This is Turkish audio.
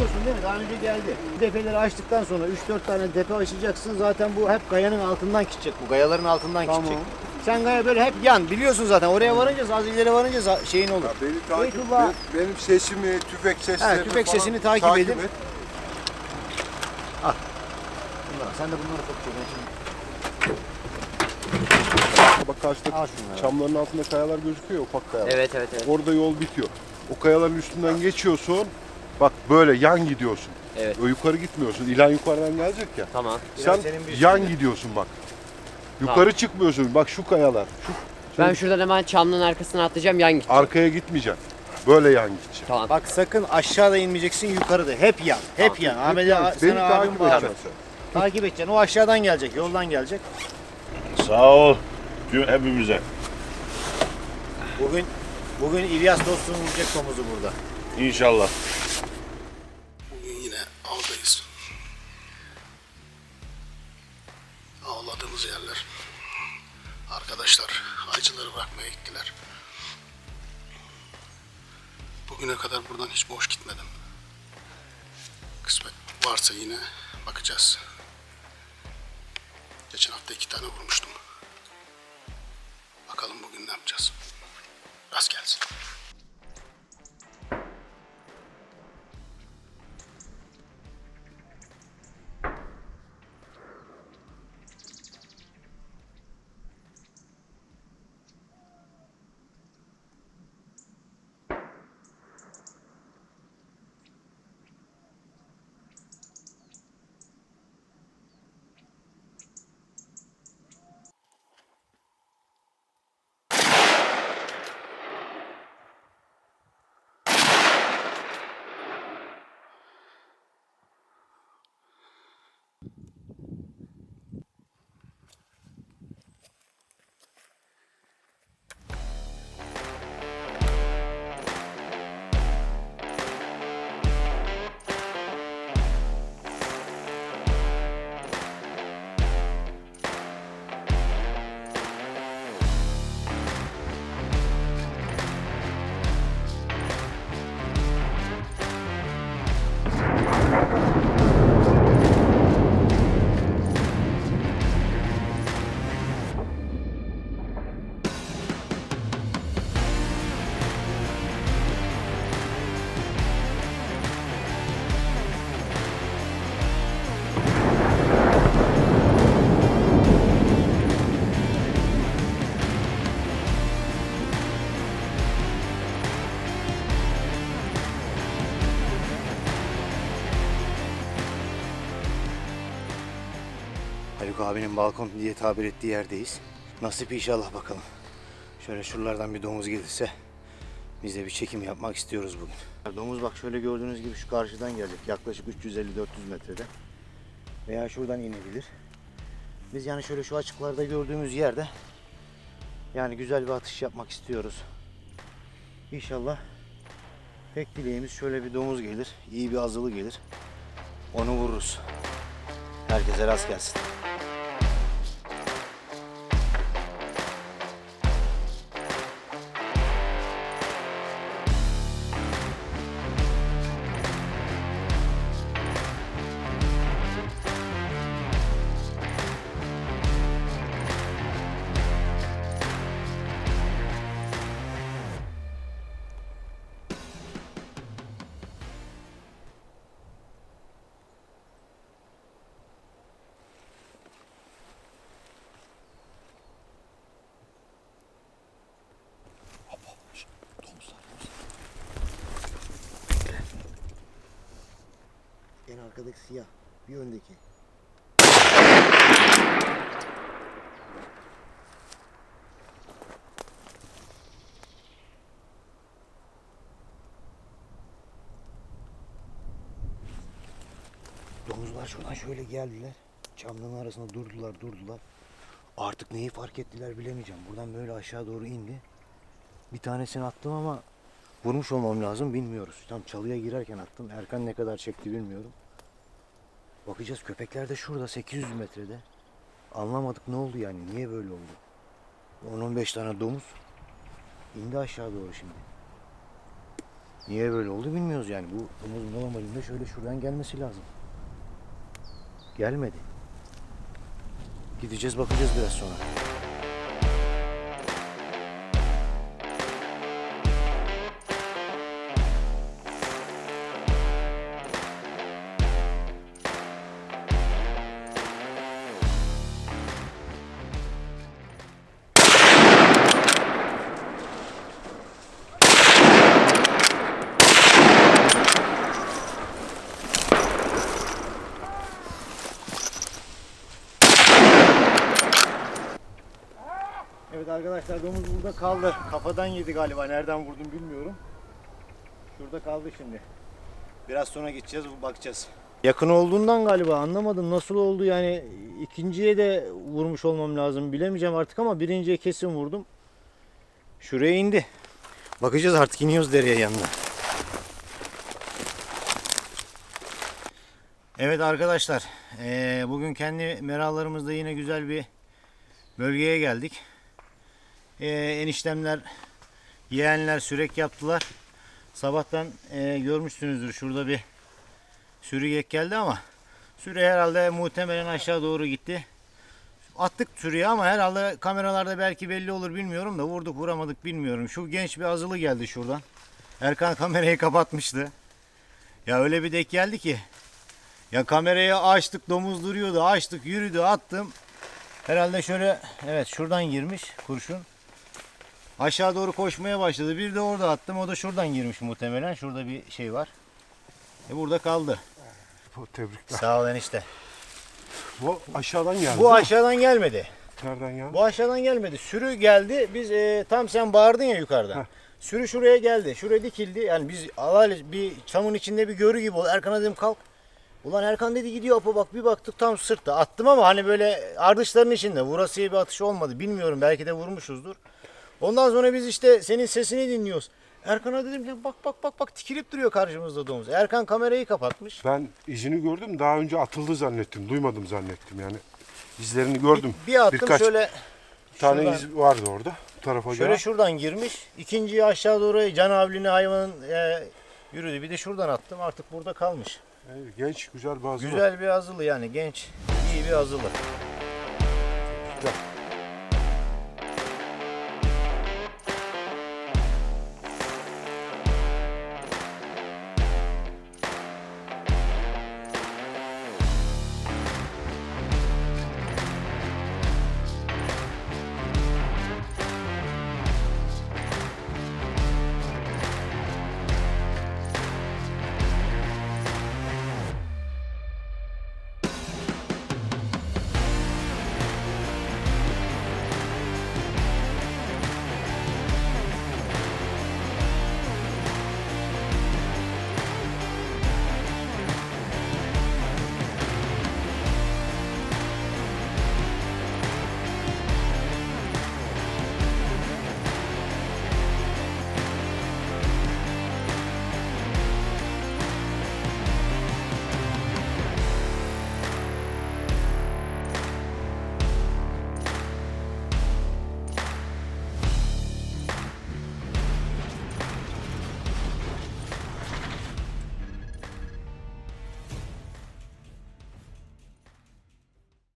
değil mi? Daha önce geldi. Depeleri açtıktan sonra 3-4 tane depe açacaksın. Zaten bu hep gayanın altından gidecek. Bu gayaların altından Tamam. gidecek. Sen gaya böyle hep yan. Biliyorsun zaten. Oraya varınca az ileri varınca şeyin olur. Ya beni takip Beytullah- et. Benim sesimi, tüfek seslerini tüfek falan sesini takip edin. et. Bunlar, sen de bunları topla. Bak karşıda al şunları. çamların altında kayalar gözüküyor ya, ufak kayalar. Evet evet evet. Orada yol bitiyor. O kayaların üstünden geçiyorsun. Bak böyle yan gidiyorsun. Evet. O yukarı gitmiyorsun. İlan yukarıdan gelecek ya. Tamam. Sen yan gidiyorsun bak. Yukarı çıkmıyorsun. Bak şu kayalar. Şu Ben şuradan hemen çamlığın arkasına atlayacağım yan git. arkaya gitmeyeceksin. Böyle yan gideceksin. Tamam. Bak sakın aşağıda inmeyeceksin yukarıda. Hep yan. Hep yan. Ahmet Beni ya, sana abim takip bağlı. edeceksin sen. Takip edeceksin. O aşağıdan gelecek. Yoldan gelecek. Sağ ol Gö- hepimize. Bugün bugün İlyas dostunu vuracak domuzu burada. İnşallah. Arkadaşlar aycıları bırakmaya gittiler. Bugüne kadar buradan hiç boş gitmedim. Kısmet varsa yine bakacağız. Geçen hafta iki tane vurmuştum. Bakalım bugün ne yapacağız. Rast gelsin. Abinin balkon diye tabir ettiği yerdeyiz. Nasip inşallah bakalım. Şöyle şuralardan bir domuz gelirse biz de bir çekim yapmak istiyoruz bugün. Domuz bak şöyle gördüğünüz gibi şu karşıdan gelecek. Yaklaşık 350-400 metrede. Veya şuradan inebilir. Biz yani şöyle şu açıklarda gördüğümüz yerde yani güzel bir atış yapmak istiyoruz. İnşallah tek dileğimiz şöyle bir domuz gelir. iyi bir azılı gelir. Onu vururuz. Herkese rast gelsin. Arkadaki siyah. Bir öndeki. Domuzlar şuradan şöyle geldiler. Çamlığın arasında durdular durdular. Artık neyi fark ettiler bilemeyeceğim. Buradan böyle aşağı doğru indi. Bir tanesini attım ama vurmuş olmam lazım bilmiyoruz. Tam çalıya girerken attım. Erkan ne kadar çekti bilmiyorum. Bakacağız köpekler de şurada 800 metrede. Anlamadık ne oldu yani niye böyle oldu. 10-15 tane domuz indi aşağı doğru şimdi. Niye böyle oldu bilmiyoruz yani. Bu domuz normalinde şöyle şuradan gelmesi lazım. Gelmedi. Gideceğiz bakacağız biraz sonra. Evet arkadaşlar domuz burada kaldı. Kafadan yedi galiba. Nereden vurdum bilmiyorum. Şurada kaldı şimdi. Biraz sonra gideceğiz bakacağız. Yakın olduğundan galiba anlamadım nasıl oldu yani ikinciye de vurmuş olmam lazım bilemeyeceğim artık ama birinciye kesin vurdum. Şuraya indi. Bakacağız artık iniyoruz dereye yanına. Evet arkadaşlar bugün kendi meralarımızda yine güzel bir bölgeye geldik. Eee, eniştemler yeğenler sürek yaptılar. Sabahtan eee, görmüşsünüzdür şurada bir sürü gek geldi ama sürü herhalde muhtemelen aşağı doğru gitti. Attık sürüye ama herhalde kameralarda belki belli olur bilmiyorum da vurduk vuramadık bilmiyorum. Şu genç bir azılı geldi şuradan. Erkan kamerayı kapatmıştı. Ya öyle bir dek geldi ki. Ya kamerayı açtık domuz duruyordu açtık yürüdü attım. Herhalde şöyle evet şuradan girmiş kurşun. Aşağı doğru koşmaya başladı. Bir de orada attım. O da şuradan girmiş muhtemelen. Şurada bir şey var. E burada kaldı. Bu tebrikler. Sağ ol enişte. Bu aşağıdan geldi. Bu aşağıdan gelmedi. Nereden geldi? Bu aşağıdan gelmedi. Sürü geldi. Biz e, tam sen bağırdın ya yukarıdan. Heh. Sürü şuraya geldi. Şuraya dikildi. Yani biz alal bir çamın içinde bir görü gibi oldu. Erkan'a dedim kalk. Ulan Erkan dedi gidiyor Apo bak bir baktık tam sırtta. Attım ama hani böyle ardışların içinde. Vurasıya bir atış olmadı. Bilmiyorum belki de vurmuşuzdur. Ondan sonra biz işte senin sesini dinliyoruz. Erkan'a dedim ki bak bak bak bak tikilip duruyor karşımızda domuz. Erkan kamerayı kapatmış. Ben izini gördüm. Daha önce atıldı zannettim. Duymadım zannettim yani. İzlerini gördüm. Bir attım Birkaç şöyle tane şuradan- iz vardı orada. Bu tarafa Şöyle gelen. şuradan girmiş. İkinciyi aşağı doğru can avlini hayvanın e, yürüdü. Bir de şuradan attım. Artık burada kalmış. Evet, genç güzel bazı. Güzel bir azılı yani genç. iyi bir azılı. Güzel.